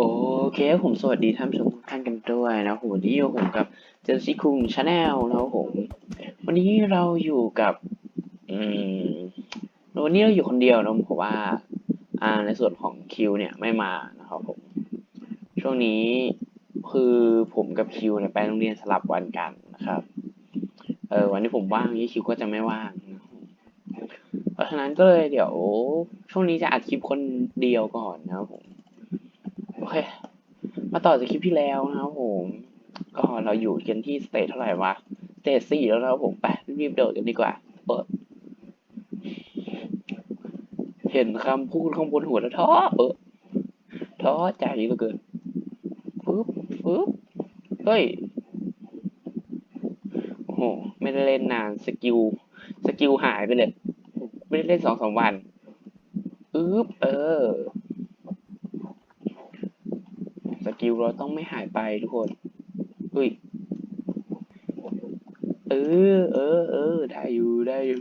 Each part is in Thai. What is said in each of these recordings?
โอเคผมสวัสดีท่านผู้ชมทุกท่านกันด้วยนะผมวันนี้อยู่ผมกับเจนซี่คุงชาแนลนะผมวันนี้เราอยู่กับอืมวันนี้เราอยู่คนเดียวนะเพราะว่า อ่าในส่วนของคิวเนี่ยไม่มานะครับผม ช่วงนี้คือผมกับคิวเนี่ยไปโรงเรียนสลับวันกันนะครับเออวันที่ผมว่างนี่คิวก็จะไม่ว่างนะเพราะฉะนั้นก็เลยเดี๋ยว ช่วงนี้จะอัดคลิปคนเดียวก่อนนะครับผม มาต่อจากคลิปที่แล้วนะครับผมก็เราอยู่กันที่สเตจเท่าไหร่วะสเตจสี่แล้วนะครับผมไปรีบโดดกันดีกว่าเปิดเห็นคำพูดข้างบนหัวแล้วท้อเออท้อใจเหลือเกินปึ๊บปึ๊บเฮ้ยโอ้โหไม่ได้เล่นนานสกิลสกิลหายไปเลย ไม่ได้เล่นสองสามวันอึ๊บเออ ส กิลเราต้องไม่หายไปทุกคนเฮ้ยเออ เออ เออ ได้อยู่ ได้อยู่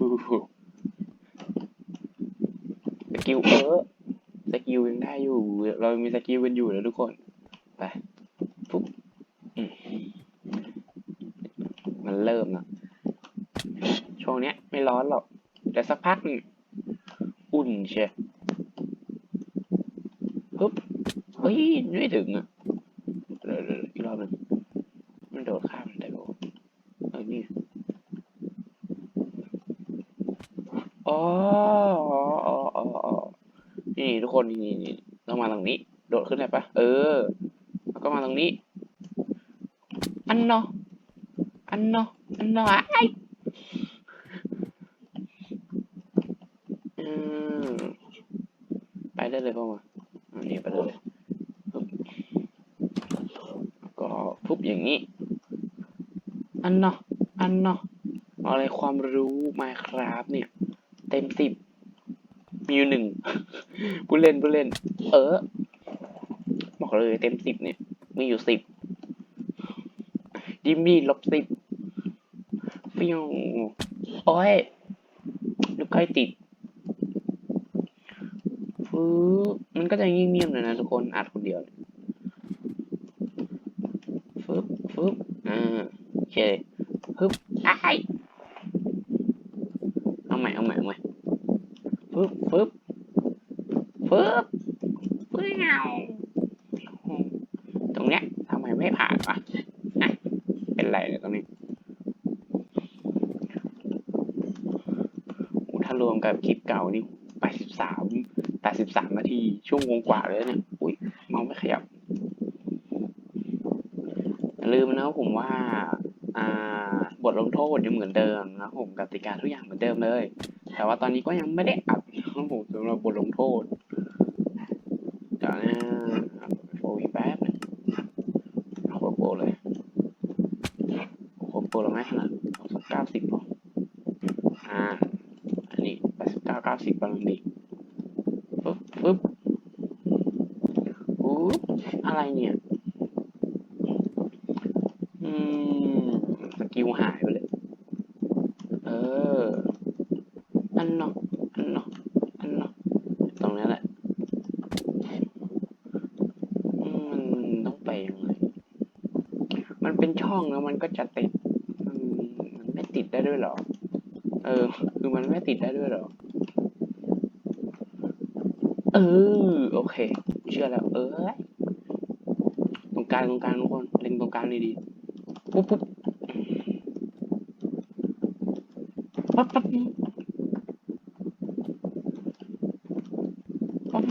สกิลเออ สกิลยังได้อยู่ เรามีสกิลกันอยู่แล้วทุกคน ไปปุ๊บมันเริ่มแล้วช่วงเนี้ย ไม่ร้อนหรอก แต่สักพักนึงอุ่นเชียปุ๊บเฮ้ย ไม่ถึงอะ อีกรอบหนึงมันโดดข้ามมันได้ปะเออนี่อ๋ออ๋ออ๋ออ๋อนี่ทุกคนนี่นี่นี่ต้องมาทางนี้ โดดขึ้นได้ปะเออ แล้วก็มาทางนี้ อันเนาะอันเนาะอันเนาะไอมไปได้เลยพ่อมาอันนี้ไปได้เลย ก็ทุบอย่างนี้ อันเนาะันเนาะอะไรความรู้ Minecraft เนี่ย เต็มสิบมีอยู่หนึ่งผู้เล่นผู้เล่น เออ บอกเลยเต็มสิบเนี่ย มีอยู่สิบดิมมี่ลบสิบฟิวโอ้ยลูกไก่ติดฟื้มันก็จะเงียบๆหน่อยนะทุกคนอัดคนเดียวฟึบฟึบอ่าโอเค ฟึบอ้ายเอาใหม่เอาใหม่เอาใหม่ฟึบฟึบฟึบฟึบตรงเนี้ยทำไมไม่ผ่านวะอะเป็นไรเนี่ยตรงนี้โอ้ถ้ารวมกับคลิปเก่านี่แปดสิบสามแปดสิบสามนาทีช่วโมงกว่าเลยเนี่ยอุ้ยเมาไม่ขยับลืมนะผมว่า บทลงโทษยังเหมือนเดิมนะครับผมกติกาทุกอย่างเหมือนเดิมเลย แต่ว่าตอนนี้ก็ยังไม่ได้อัดนะครับผมสำหรับบทลงโทษเดี๋ยวนะโฟอีกแป๊บนึงเอาโปรเลยโอ้โหโปรเราไม่ขนาดสักเก้าสิบพออ่า อันนี้แปดสิบเก้าเก้าสิบกำลังดีปึ๊บปึ๊บอู้อะไรเนี่ย อืมส กิลหายไปเลย เออ อันเนาะอันเนาะอันเนาะตรงนี้แหละมันต้องไปยังไง มันเป็นช่องแล้วมันก็จะติด มันไม่ติดได้ด้วยเหรอ เออ คือมันไม่ติดได้ด้วยเหรอ เออ โอเค เชื่อแล้ว เออ ตรงกลางตรงกลางทุกคน เล็งตรงกลางดีๆปุ๊บปุ๊บ ปั๊บปั๊บปั๊บปั๊บ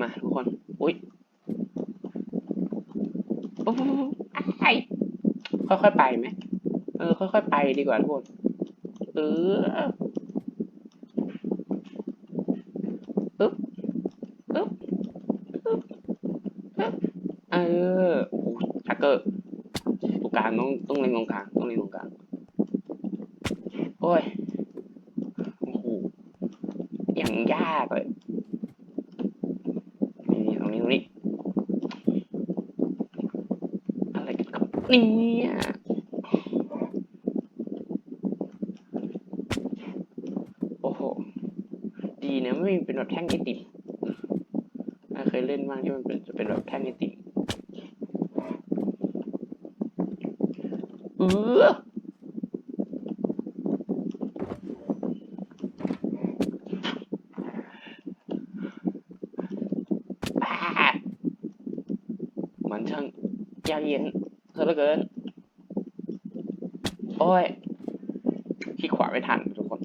มาทุกคน อุ้ยปุ๊บปุ๊บปุ๊บไอ้ค่อยๆไปไหม เออ ค่อยๆไปดีกว่าทุกคน เออ ปึ๊บปึ๊บปึ๊บปึ๊บเออ โอ้โหชักเกอร์ตรงกลางต้องต้องเล็งตรงกลางต้องเล็งตรงกลาง โอ้ย โอ้โห อย่างยากเลย นี่นี่ตรงนี้ตรงนี้ เเนี่ยโอ้โห ดีนะไม่มีเป็นแบบแท่งไอติมเคยเล่นบ้างที่มันเป็นจะเป็นแบบแท่งไอติมเออามันช่างยากเย็นซะเหลือเกิน โอ้ยคลิกขวาไม่ทันทุกคน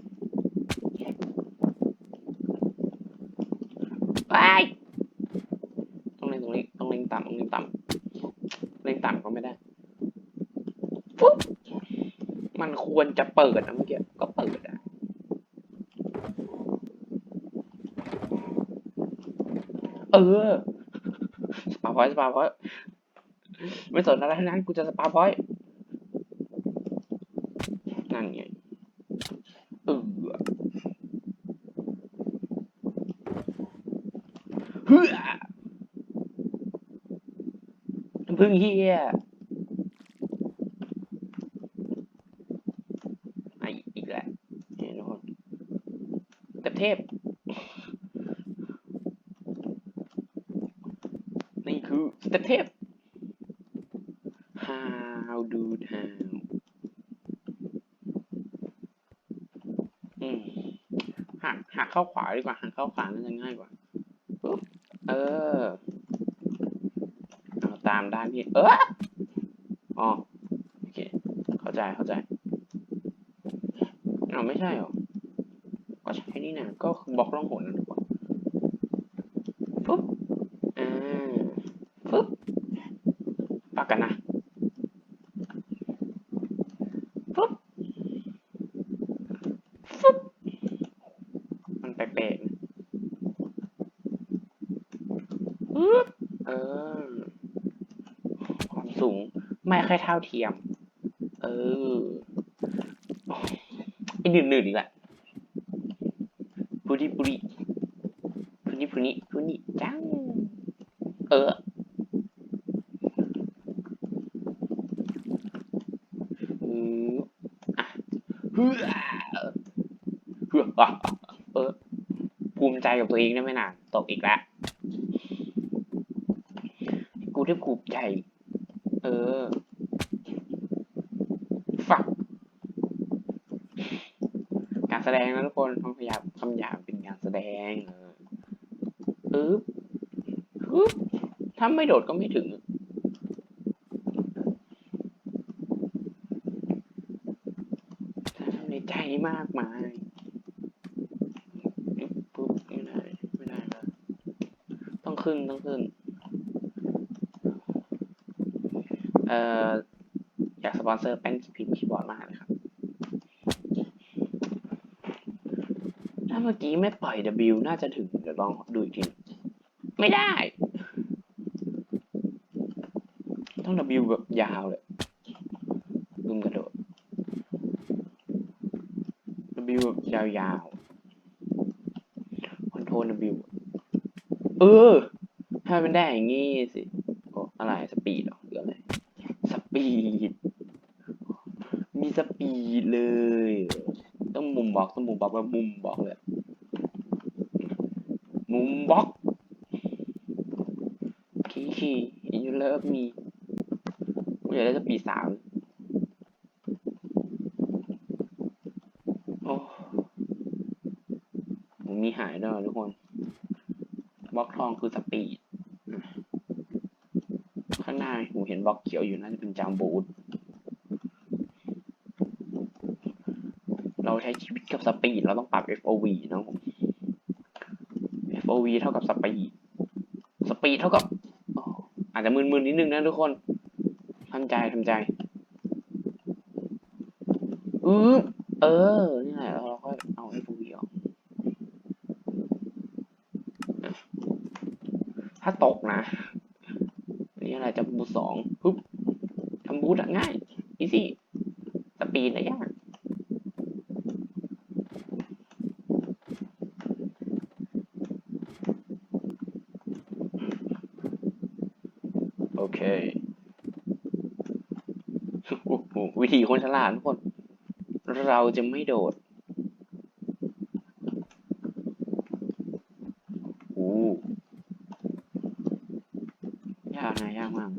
ไปต้องเล็งตรงนี้ต้องเล็งต่ำต้องเล็งต่ำเล็งต่ำก็ไม่ได้ปุ๊บมันควรจะเปิดนะเมื่อกี้ก็เปิดอะเออสปาพอยต์สปาพอยต์ไม่สนอะไรทั้งนั้นกูจะสปาพอยต์นั่นไงเออเฮ้อ พึ่งเฮียไออีกแล้วเนี่ยทุกคนเทพเทพ นี่คือสเต็ปเทพ how do how อืมหักหักเข้าขวาดีกว่าหักเข้าขวาน่าจะง่ายกว่าปุ๊บเออ ตามด้านพี่เอออ๋อโอเค เข้าใจเข้าใจเอาไม่ใช่หรอ ก็ใช่นี่นะก็คือบล็อกล่องหนนั่นทุกคนปุ๊บอ่าปุ๊บปากกันนะปุ๊บปุ๊บมันแปลกๆปุ๊บเออ สูง ไม่ค่อยเท่าเทียม เออไอ้หนืดๆอีกแหละปุริปุริปุริปุริปุริจัง เออ อืมอะเฮือเฮืออะเออ ภูมิใจกับตัวเองได้ไม่นาน ตกอีกแล้วกูได้ภูมิใจ เออ ฝัก การแสดงนะทุกคนคำพยายามคำหยาบเป็นการแสดง เออปึ๊บปึ๊บถ้าไม่โดดก็ไม่ถึงในใจมากมายปึ๊บปุ๊บไม่ได้ ไม่ได้แล้วต้องขึ้น ต้องขึ้น เอ่ออยากสปอนเซอร์แป้นพิมพ์คีย์บอร์ดมากเลยครับ ถ้าเมื่อกี้ไม่ปล่อย W น่าจะถึง เดี๋ยวลองดูอีกที ไม่ได้ ต้อง W แบบยาวเลยลุมกระโดด W แบบยาวๆคอนโทรล W เออ ถ้ามันได้อย่างงี้สิ อะไรสปีดหรอ ปีด มีสปีดเลย ต้องมุมบล็อกต้องมุมบล็อกแบบมุมบล็อกเลยมุมบล็อกคีคียูเลิฟมีกูอยากได้สปีดสามโอ้ผมมีหายด้วยทุกคนบล็อกทองคือสปีด ข้างหน้าผมเห็นบล็อกเขี ยวอยู่น่าจะเป็นจามบูทเราใช้ชีวิตกับสปีดเราต้องปรับ FOV เนอะผม FOV เท่ากับสปีดสปีดเท่ากับ อาจจะมึนๆนิดนึงนะทุกคนทำใจทำใจอือเออ นี่แหละเราค่อยเอา FOV ออกถ้าตกนะนนี้อะไรจะบูสองปึ๊บ ทำบูทอะง่ายอีซี่สปีดนะยากโอเควิธีคนฉลาดทุกคน เราจะไม่โดดโอ้ยากนะยากมาก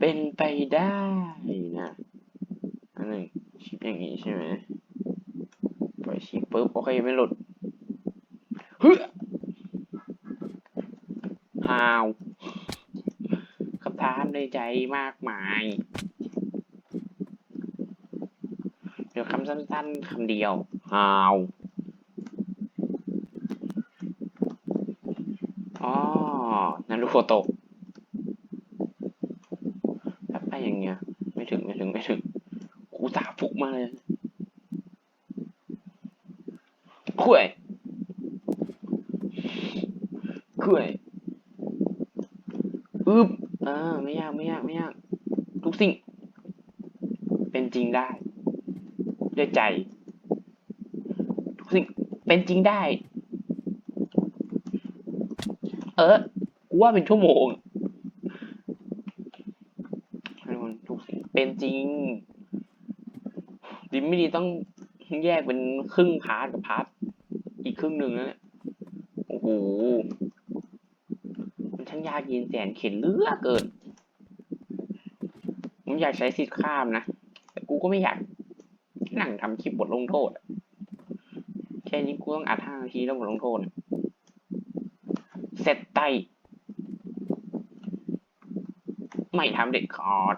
เป็น ไปได้นะอันหนึ่งชิปอย่างนี้ใช่ไหมปล่อยชิปปุ๊บโอเคไม่หลุดเฮ้ยฮาวคำถามในใจมากมาย เดี๋ยวคำสั้นๆคำเดียวฮาวอ๋อนารูโคโตะ ถ้าไปอย่างเงี้ย ไม่ถึงไม่ถึงไม่ถึงกู ตากมาเลยคุยคุยอึบอ่าไม่ยากไม่ยากไม่ยาก ทุกสิ่ง เป็นจริงได้ ด้วยใจ ทุกสิ่งเป็นจริงได้ เออกูว่าเป็นชั่วโมง ให้มันทุกสิ่งเป็นจริง ดิม ไม่ดีต้องแยกเป็นครึ่งพาร์ทกับพาร์ทอีกครึ่งหนึ่งแล้วเนี่ยโอ้โห มันช่างยากเย็นแสนเข็นเลือกเกิน ผมอยากใช้สิทธิ์ข้ามนะ แต่กูก็ไม่อยากนั่งทำคลิปบทลงโทษ แค่นี้กูต้องอัดห้านาทีแล้วบทลงโทษ เสร็จไตไม่ทำเด็ดขาด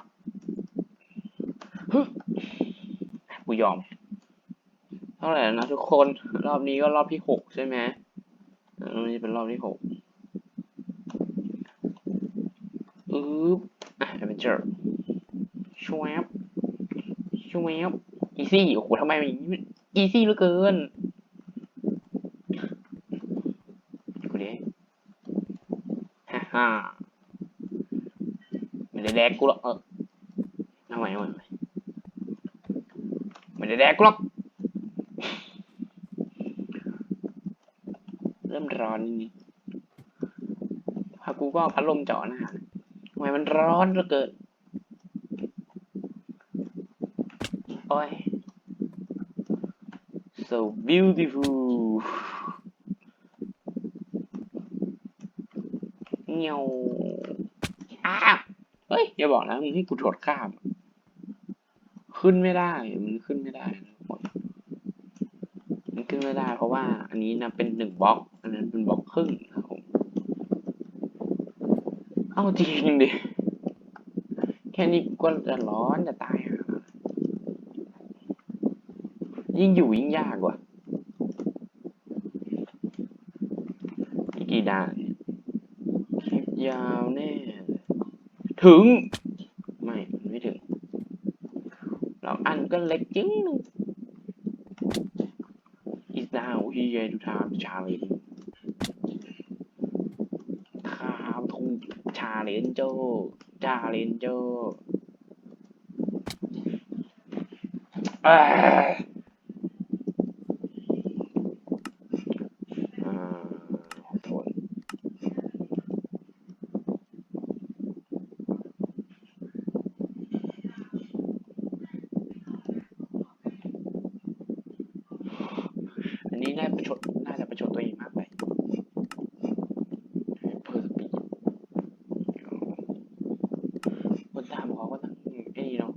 ฮึ กูยอม เท่าไหร่นะทุกคน รอบนี้ก็รอบที่หกใช่ไหมรอบนี้เป็นรอบที่หกอึ๊บอะเอเวนเจอร์ชวบชวบอีซี่ โอ้โหทำไมมันอีซี่เหลือเกินกูเด้ฮ่าฮ่าไม่ได้แดกกูหรอกเออเอาใหม่เอาใหม่เอาใหม่ ไม่ได้แดกกูหรอกเริ่มร้อนนิดๆพากูก็พัดลมเจาะหน้าทำไมมันร้อนเหลือเกินโอ้ย so beautiful เงียวอ้าวเฮ้ย อย่าบอกนะมึงให้กูโดดข้าม ขึ้นไม่ได้ มันขึ้นไม่ได้นะทุกคนมันขึ้นไม่ได้ เพราะว่าอันนี้นะเป็นหนึ่งบล็อก อันนั้นเป็นบล็อกครึ่งนะครับผม เอาจริงดิ แค่นี้ก็จะร้อนจะตายยิ่งอยู่ยิ่งยากกว่าอีกกี่ด่านยคลิปยาวแน่ ถึง ไม่มันไม่ถึง เราอันก็ เล็กจึงนึง is now here to time challenge ข้ามทุ่งชาเลนโจชาเลนโจอ่าอ่าขอโทษ อันนี้น่าประชดน่าจะประชดตัวเองมากไปเพิ่มสปีดคนตามเขาก็ต้องไอ้นี่เนาะ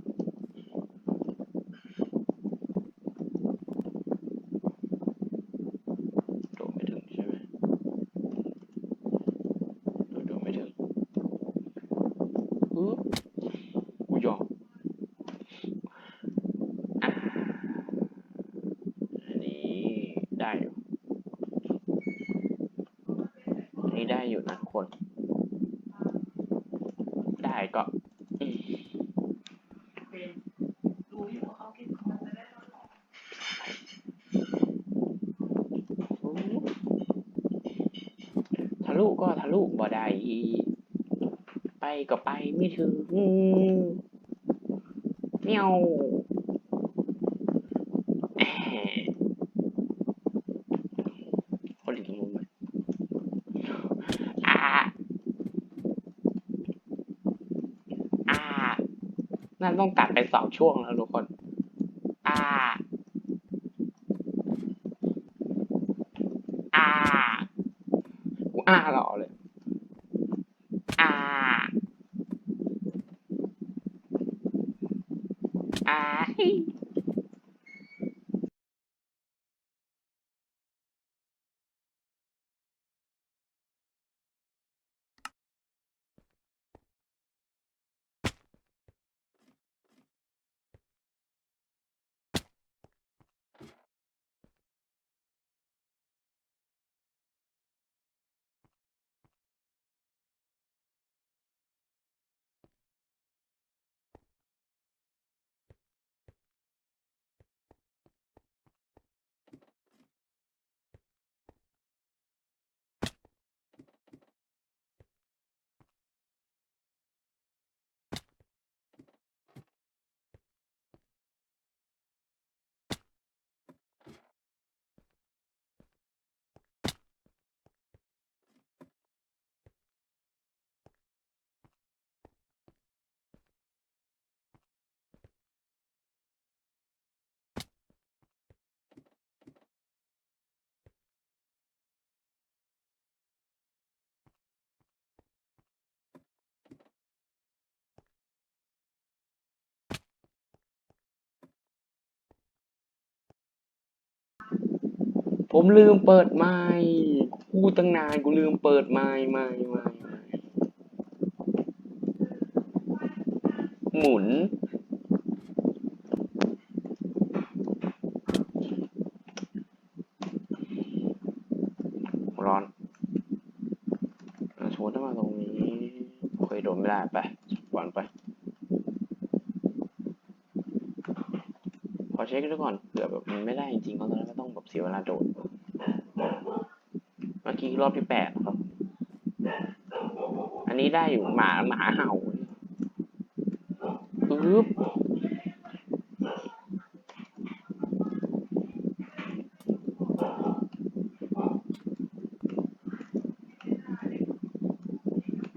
โดดไม่ถึงใช่ไหมโดดโดดไม่ถึงอุ๊บกูยอมอะอันนี้ได้อยู่ อั นี้ได้อยู่นะคน ได้ก็ทะลุก็ทะลุบ่ได้ไปก็ไปไม่ถึงเมียวแอะคนหลีกลงมาอ่า น่า ต้องตัดไปสองช่วงแล้วทุกคน อ่า อ่ากูอ่าหรอเลย อ่า อ่าเฮ้ย ผมลืมเปิดไมค์กูตั้งนานกูลืมเปิดไมค์ไมค์ไมค์หมุน ร้อนอะสมมติถ้มาตรงนี้ เคยโดนไม่ได้ไปวาไป ขอเช็คดูก่อนเผื่อแบบมันไม่ได้จริงๆเพราะตอนนั้นก็ต้องแบบเสียเวลาโดดเมื่อกี้รอบที่แปดครับ อันนี้ได้อยู่หมาหมาเห่าปึ๊บ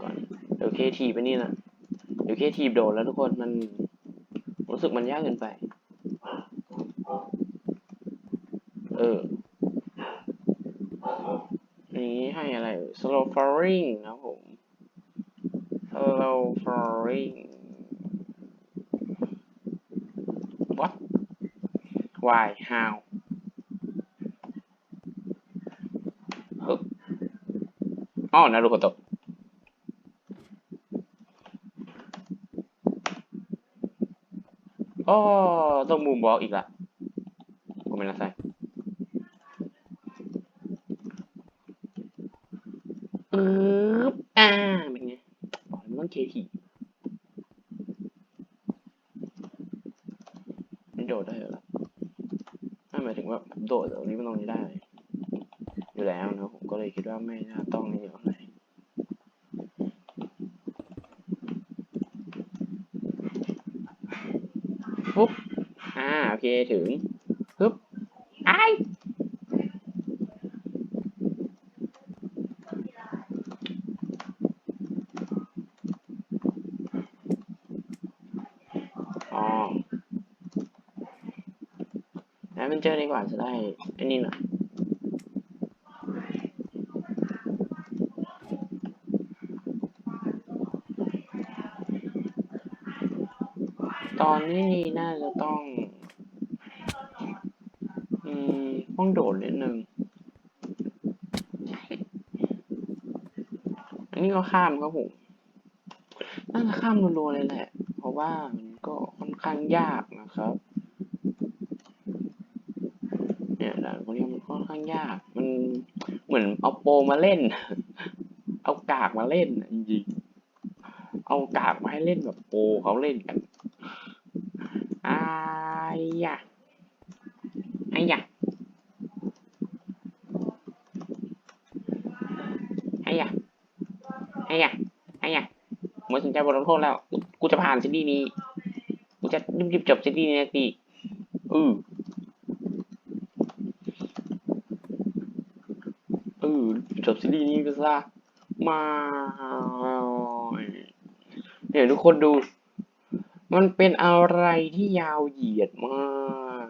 ก่อนเดี๋ยวเคทีไปนี่นะ เดี๋ยวเคทีโดดแล้วทุกคนมันรู้สึกมันยากเกินไป เออ นี้ให้อะไรเอ่ย slow falling นะครับผม slow falling what why how ฮึบอ๋อนารูโตะอ๋อต้องมุมบอกอีกละごめんなさい บอกแล้วมันต้องเคทีโดดได้เหรอไม่หมายถึงว่าโดดตรงนี้มันตรงนี้ได้ อยู่แล้วนะผมก็เลยคิดว่าไม่น่าต้องนี่เท่าไหร่ปุ๊บ อ่า โอเค ถึงปึ๊บไอายอ๋อแล้ว มันเจอดีกว่าจะได้ไอ้นี่หน่อยตอนนี้น่าจะต้อง อืมต้องโดดนิดนึง อันนี้ก็ข้ามครับผม น่าจะข้ามรัวๆเลยแหละ เพราะว่ามันก็ค่อนข้างยากนะครับ เนี่ยด่านพวกนี้มันค่ อนข้างยาก มันเหมือนเอาโปรมาเล่น เอากากมาเล่นจริงเอากากมาให้เล่นแบบโปรเขาเล่นกันอายะอายะอายะอายะอายะหมดสนใจบทลงโทษแล้ว กูจะผ่านซีรีส์นี้ กูจะรีบๆจบซีรีส์นี้นาทีอืออจบซี รีส์นี้ก็ซะมาเดี๋ยวทุกคนดู มันเป็นอะไรที่ยาวเหยียดมาก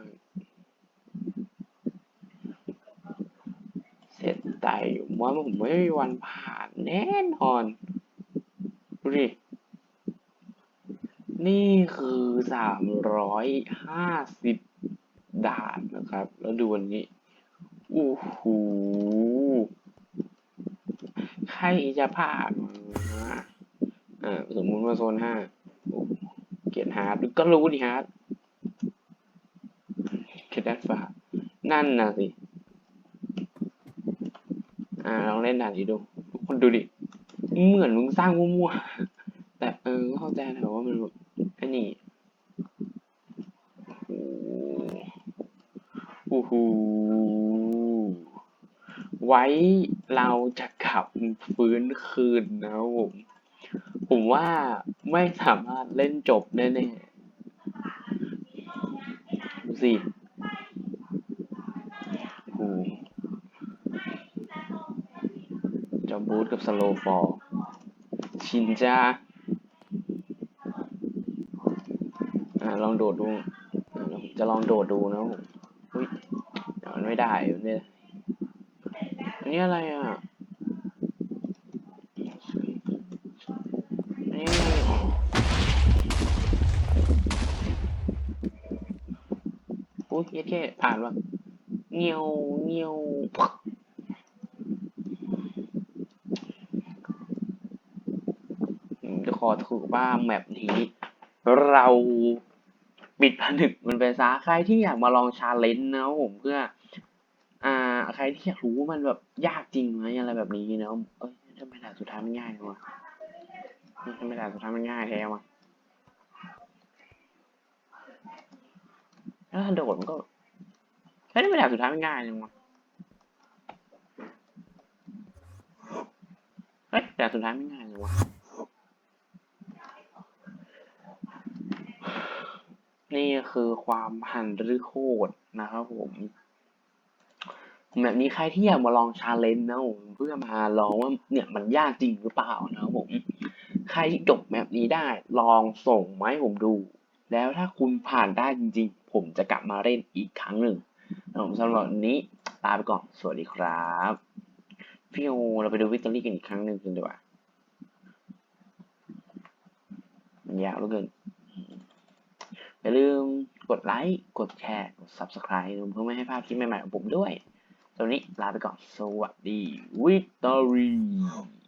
เสร็จไต่ผมว่าผมไม่มีวันผ่านแน่นอนดูดินี่คือสามร้อยห้าสิบด่านนะครับ แล้วดูวันนี้โอ้โหใครจะผ่านมาอ่าสมมุติว่าโซนห้าเกียรฮาร์ดก็รู้ดิฮาร์ดเกียรติแอดฟ้านั่นน่ะสิ อ่าลองเล่นด่านนี้ดู ทุกคนดูดิ เหมือนมึงสร้างมั่วๆ แต่เออเข้าใจนะว่ามันอันนี้โอ้โห ไว้เราจะกลับฟื้นคืนนะครับผม ผมว่าไม่สามารถเล่นจบแน่ๆดูสิโอ้โหจอมบูทกับสโลฟอร์ชินจาอ่าลองโดดดู จะลองโดดดูนะผมอุ้ยมันไม่ได้เนี่ย นี้อะไรอะ อันนี้อะไรอ๋ออุ้ยย็ดแค่ผ่านวะเงียวเงียวจะขอถือว่าแมปนี้ เราปิดผนึกมันไปซะใครที่อยากมาลองชาเลนจ์นะผมเพื่อ ใครที่อยากรู้ว่ามันแบบยากจริงไหมอะไรแบบนี้นะเอ้ยทำไมด่านสุดท้ายมันง่ายจังวะทำไมด่านสุดท้ายมันง่ายแท้วะแล้วถ้าโดดมันก็เฮ้ยทำไมด่านสุดท้ายมันง่ายจังวะเฮ้ยด่านสุดท้ายไมันง่ายจังวะนี่คือความหันหรือโคตรนะครับผม แบบนี้ใครที่อยากมาลองชาเลนจ์นะผมเพื่อมาลองว่าเนี่ยมันยากจริงหรือเปล่านะผมใครที่จบแบบนี้ได้ลองส่งมาให้ผมดู แล้วถ้าคุณผ่านได้จริง ๆ ผมจะกลับมาเล่นอีกครั้งหนึ่งนะผมสำหรับวันนี้ลาไปก่อน สวัสดีครับพี่โอเราไปดูวิกตอรี่กันอีกครั้งหนึ่งกันดีกว่ามันยาวเหลือเกินอย่าลืมกดไลค์ กดแชร์ กด Subscribe เพื่อไม่ให้พลาดคลิปใหม่ๆของผมด้วย ตอนนี้ลาไปก่อน สวัสดีวิกตอรี่